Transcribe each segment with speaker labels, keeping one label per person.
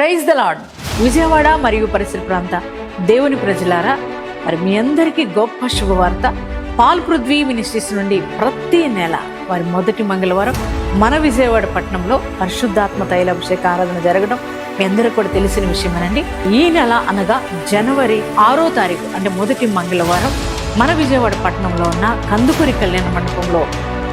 Speaker 1: Praise the lord Vijayawada మరియు పరిసర ప్రాంత దేవుని ప్రజలారా మరి మీ అందరికీ గొప్ప శుభవార్త. పాల్ పృథ్వీ మినిస్ట్రీస్ నుండి ప్రతి నెల వారి మొదటి మంగళవారం మన విజయవాడ పట్టణంలో పరిశుద్ధాత్మ తైలాభిషేక ఆరాధన జరగడం మీ అందరూ కూడా తెలిసిన విషయమేనండి ఈ నెల అనగా జనవరి ఆరో తారీఖు అంటే మొదటి మంగళవారం మన విజయవాడ పట్టణంలో ఉన్న కందుకూరి కళ్యాణ మండపంలో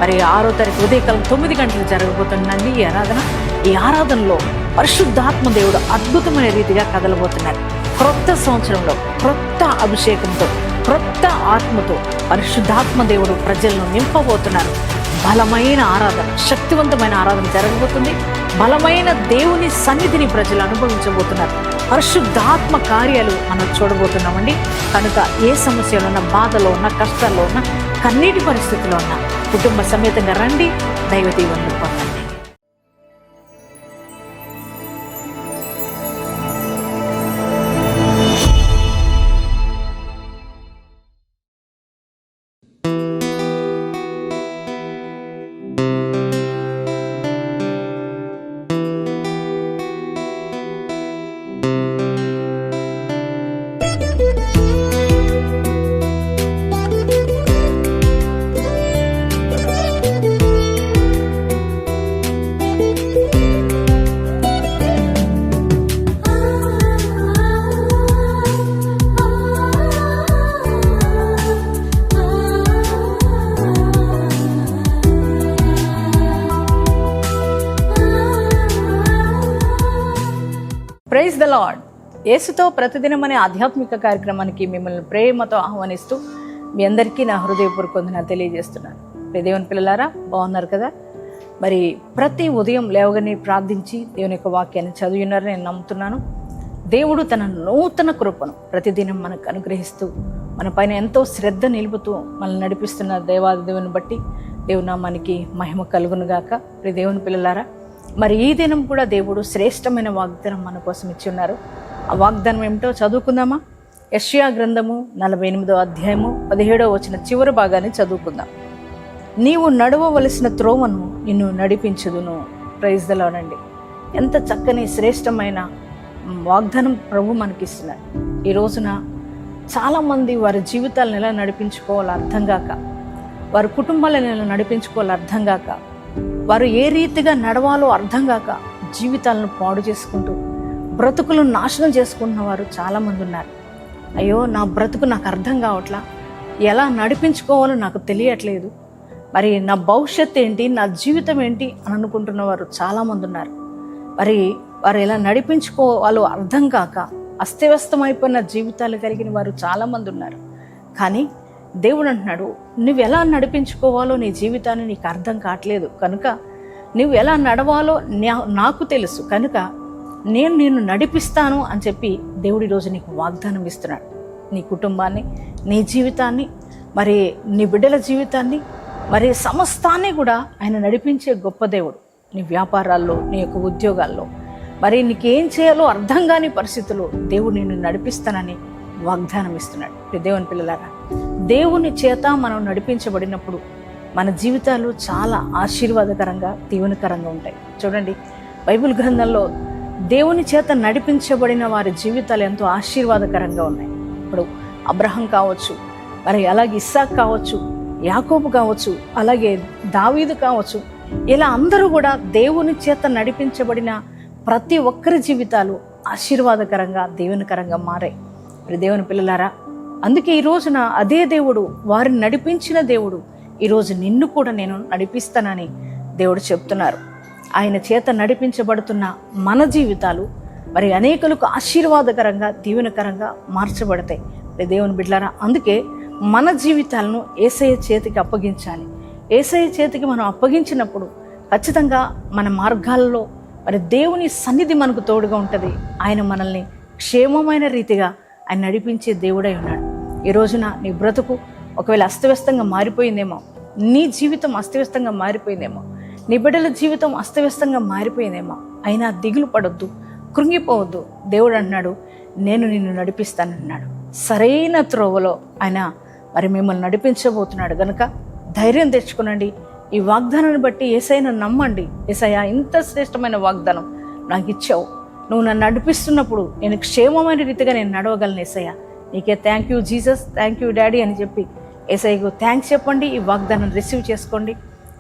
Speaker 1: మరి ఆరో తారీఖు ఉదయకాలం తొమ్మిది గంటలు జరగబోతుందండి ఈ ఆరాధన ఈ ఆరాధనలో పరిశుద్ధాత్మ దేవుడు అద్భుతమైన రీతిగా కదలబోతున్నారు. క్రొత్త సంవత్సరంలో క్రొత్త అభిషేకంతో క్రొత్త ఆత్మతో పరిశుద్ధాత్మ దేవుడు ప్రజలను నింపబోతున్నారు. బలమైన ఆరాధన శక్తివంతమైన ఆరాధన జరగబోతుంది. బలమైన దేవుని సన్నిధిని ప్రజలు అనుభవించబోతున్నారు. పరిశుద్ధాత్మ కార్యాలు మనం చూడబోతున్నామండి. కనుక ఏ సమస్యలో ఉన్న బాధలో ఉన్న కష్టాల్లో ఉన్న కన్నీటి పరిస్థితిలో ఉన్న కుటుంబ సమేతంగా రండి. దైవ దీవెనలు పొందండి. ప్రైజ్ ద లాడ్ యేసుతో ప్రతిదినం అనే ఆధ్యాత్మిక కార్యక్రమానికి మిమ్మల్ని ప్రేమతో ఆహ్వానిస్తూ మీ అందరికీ నా హృదయపూర్వకంగా తెలియజేస్తున్నాను. ప్రియ దేవుని పిల్లలారా బాగున్నారు కదా? మరి ప్రతి ఉదయం లేవగానే ప్రార్థించి దేవుని యొక్క వాక్యాన్ని చదివినారని నేను నమ్ముతున్నాను. దేవుడు తన నూతన కృపను ప్రతిదినం మనకు అనుగ్రహిస్తూ మన పైన ఎంతో శ్రద్ధ నిలుపుతూ మనల్ని నడిపిస్తున్న దేవాది దేవుని బట్టి దేవునామానికి మహిమ కలుగునుగాక. ప్రియ దేవుని పిల్లలారా మరి ఈ దినం కూడా దేవుడు శ్రేష్టమైన వాగ్దానం మన కోసం ఇచ్చి ఉన్నారు. ఆ వాగ్దానం ఏమిటో చదువుకుందామా? యష్యా గ్రంథము నలభై ఎనిమిదో అధ్యాయము పదిహేడో వచ్చిన చివరి భాగాన్ని చదువుకుందాం. నీవు నడవవలసిన త్రోవను నిన్ను నడిపించుదును. ప్రైజ్దలోనండి ఎంత చక్కని శ్రేష్టమైన వాగ్దానం ప్రభు మనకిస్తున్నారు. ఈ రోజున చాలామంది వారి జీవితాలను ఎలా నడిపించుకోవాలో అర్థం కాక వారి కుటుంబాలను ఎలా నడిపించుకోవాలో అర్థం కాక వారు ఏ రీతిగా నడవాలో అర్థం కాక జీవితాలను పాడు చేసుకుంటూ బ్రతుకులు నాశనం చేసుకుంటున్న వారు చాలామంది ఉన్నారు. అయ్యో నా బ్రతుకు నాకు అర్థం కావట్లా? ఎలా నడిపించుకోవాలో నాకు తెలియట్లేదు. మరి నా భవిష్యత్ ఏంటి? నా జీవితం ఏంటి? అని అనుకుంటున్న వారు చాలామంది ఉన్నారు. మరి వారు ఎలా నడిపించుకోవాలో అర్థం కాక అస్తవ్యస్తమైపోయిన జీవితాలు కలిగిన వారు చాలామంది ఉన్నారు. కానీ దేవుడు అంటున్నాడు నువ్వు ఎలా నడిపించుకోవాలో నీ జీవితాన్ని నీకు అర్థం కావట్లేదు. కనుక నువ్వు ఎలా నడవాలో నా- నాకు తెలుసు. కనుక నేను నిన్ను నడిపిస్తాను అని చెప్పి దేవుడు ఈరోజు నీకు వాగ్దానం ఇస్తున్నాడు. నీ కుటుంబాన్ని నీ జీవితాన్ని మరి నీ బిడ్డల జీవితాన్ని మరి సమస్తాన్ని కూడా ఆయన నడిపించే గొప్ప దేవుడు. నీ వ్యాపారాల్లో నీ యొక్క ఉద్యోగాల్లో మరి నీకేం చేయాలో అర్థం కాని పరిస్థితుల్లో దేవుడు నిన్ను నడిపిస్తానని వాగ్దానం ఇస్తున్నాడు. దేవుని పిల్లలారా దేవుని చేత మనం నడిపించబడినప్పుడు మన జీవితాలు చాలా ఆశీర్వాదకరంగా దీవెనకరంగా ఉంటాయి. చూడండి బైబిల్ గ్రంథంలో దేవుని చేత నడిపించబడిన వారి జీవితాలు ఎంతో ఆశీర్వాదకరంగా ఉన్నాయి. ఇప్పుడు అబ్రహం కావచ్చు మరి అలాగే ఇస్సాక్ కావచ్చు యాకోబు కావచ్చు అలాగే దావీదు కావచ్చు ఇలా అందరూ కూడా దేవుని చేత నడిపించబడిన ప్రతి ఒక్కరి జీవితాలు ఆశీర్వాదకరంగా దేవునికరంగా మారాయి. మరి దేవుని పిల్లలారా అందుకే ఈ రోజున అదే దేవుడు వారిని నడిపించిన దేవుడు ఈరోజు నిన్ను కూడా నేను నడిపిస్తానని దేవుడు చెప్తున్నారు. ఆయన చేత నడిపించబడుతున్న మన జీవితాలు మరి అనేకులకు ఆశీర్వాదకరంగా దీవెనకరంగా మార్చబడతాయి. దేవుని బిడ్లారా అందుకే మన జీవితాలను ఏసయ్య చేతికి అప్పగించాలి. ఏసయ్య చేతికి మనం అప్పగించినప్పుడు ఖచ్చితంగా మన మార్గాల్లో మరి దేవుని సన్నిధి మనకు తోడుగా ఉంటుంది. ఆయన మనల్ని క్షేమమైన రీతిగా ఆయన నడిపించే దేవుడై ఉన్నాడు. ఈ రోజున నీ బ్రతుకు ఒకవేళ అస్తవ్యస్తంగా మారిపోయిందేమో నీ జీవితం అస్తవ్యస్తంగా మారిపోయిందేమో నీ బిడ్డల జీవితం అస్తవ్యస్తంగా మారిపోయిందేమో అయినా దిగులు పడొద్దు కృంగిపోవద్దు. దేవుడు అంటున్నాడు నేను నిన్ను నడిపిస్తానన్నాడు. సరైన త్రోవలో ఆయన మరి మిమ్మల్ని నడిపించబోతున్నాడు. గనుక ధైర్యం తెచ్చుకునండి. ఈ వాగ్దానాన్ని బట్టి ఏసైనా నమ్మండి. ఏసయ్యా ఇంత శ్రేష్టమైన వాగ్దానం నాకు ఇచ్చావు. నువ్వు నన్ను నడిపిస్తున్నప్పుడు నేను క్షేమమైన రీతిగా నేను నడవగలను ఏసయ్యా. నీకే thank you Jesus thank you daddy అని చెప్పి ఏసయ్యకు థ్యాంక్స్ చెప్పండి ఈ వాగ్దానం రిసీవ్ చేసుకోండి.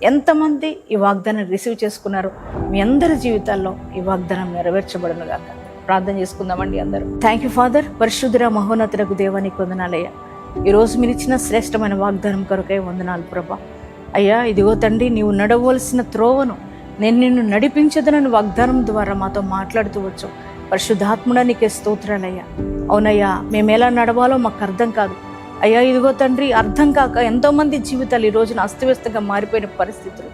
Speaker 1: ఎంతమంది ఈ వాగ్దానం రిసీవ్ చేసుకున్నారో మీ అందరి జీవితాల్లో ఈ వాగ్దానం నెరవేర్చబడను గాక. ప్రార్థన చేసుకుందామండి అందరూ. థ్యాంక్ యూ ఫాదర్ పరిశుద్ధుర మహోన్నతులకు దేవానికి వందనాలయ్యా. ఈరోజు మీరు ఇచ్చిన శ్రేష్టమైన వాగ్దానం కొరకై వందనాలు ప్రభా. అయ్యా ఇదిగో తండ్రి నీవు నడవలసిన త్రోవను నేను నిన్ను నడిపించదనని వాగ్దానం ద్వారా మాతో మాట్లాడుతూ వచ్చావు. పరిశుద్ధాత్ముడా నీకే స్తోత్రాలయ్యా. అవునయ్యా మేము ఎలా నడవాలో మాకు అర్థం కాదు. అయ్యా ఇదిగో తండ్రి అర్థం కాక ఎంతోమంది జీవితాలు ఈ రోజున అస్తవ్యస్తంగా మారిపోయిన పరిస్థితులు.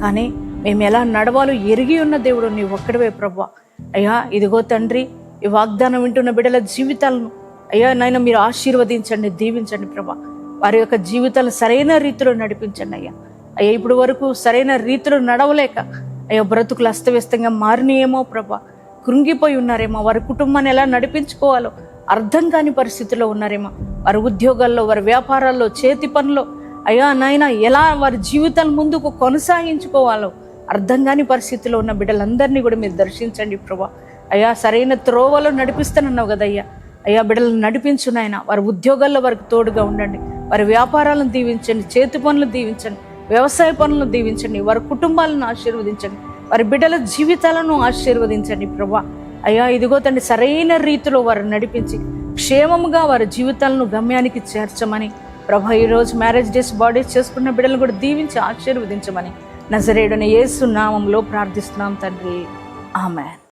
Speaker 1: కానీ మేము ఎలా నడవాలో ఎరిగి ఉన్న దేవుడు నీ ఒక్కడవే ప్రభా అయ్యా ఇదిగో తండ్రి ఈ వాగ్దానం వింటున్న బిడ్డల జీవితాలను అయ్యా నాయన మీరు ఆశీర్వదించండి దీవించండి ప్రభా వారి యొక్క జీవితాలు సరైన రీతిలో నడిపించండి అయ్యా. అయ్యా ఇప్పుడు వరకు సరైన రీతిలో నడవలేక అయ్యా బ్రతుకులు అస్తవ్యస్తంగా మారినాయేమో ప్రభా కృంగిపోయి ఉన్నారేమో వారి కుటుంబాన్ని ఎలా నడిపించుకోవాలో అర్థం కాని పరిస్థితిలో ఉన్నారేమో. వారి ఉద్యోగాల్లో వారి వ్యాపారాల్లో చేతి పనులు అయ్యా నాయన ఎలా వారి జీవితాల ముందుకు కొనసాగించుకోవాలో అర్థం కాని పరిస్థితిలో ఉన్న బిడ్డలందరినీ కూడా మీరు దర్శించండి ప్రభా. అయ్యా సరైన త్రోవలో నడిపిస్తానన్నావు కదయ్యా అయ్యా బిడ్డలను నడిపించు నాయన. వారి ఉద్యోగాల్లో వారికి తోడుగా ఉండండి. వారి వ్యాపారాలను దీవించండి చేతి పనులు దీవించండి వ్యవసాయ పనులను దీవించండి వారి కుటుంబాలను ఆశీర్వదించండి. వారి బిడ్డల జీవితాలను ఆశీర్వదించండి ప్రభా. అయ్యా ఇదిగో తండ్రి సరైన రీతిలో వారిని నడిపించి క్షేమముగా వారి జీవితాలను గమ్యానికి చేర్చమని ప్రభా ఈరోజు మ్యారేజ్ డేస్ బాడీస్ చేసుకున్న బిడ్డలను కూడా దీవించి ఆశీర్వదించమని నజరేయుడని యేసు నామంలో ప్రార్థిస్తున్నాం తండ్రి. ఆమెన్.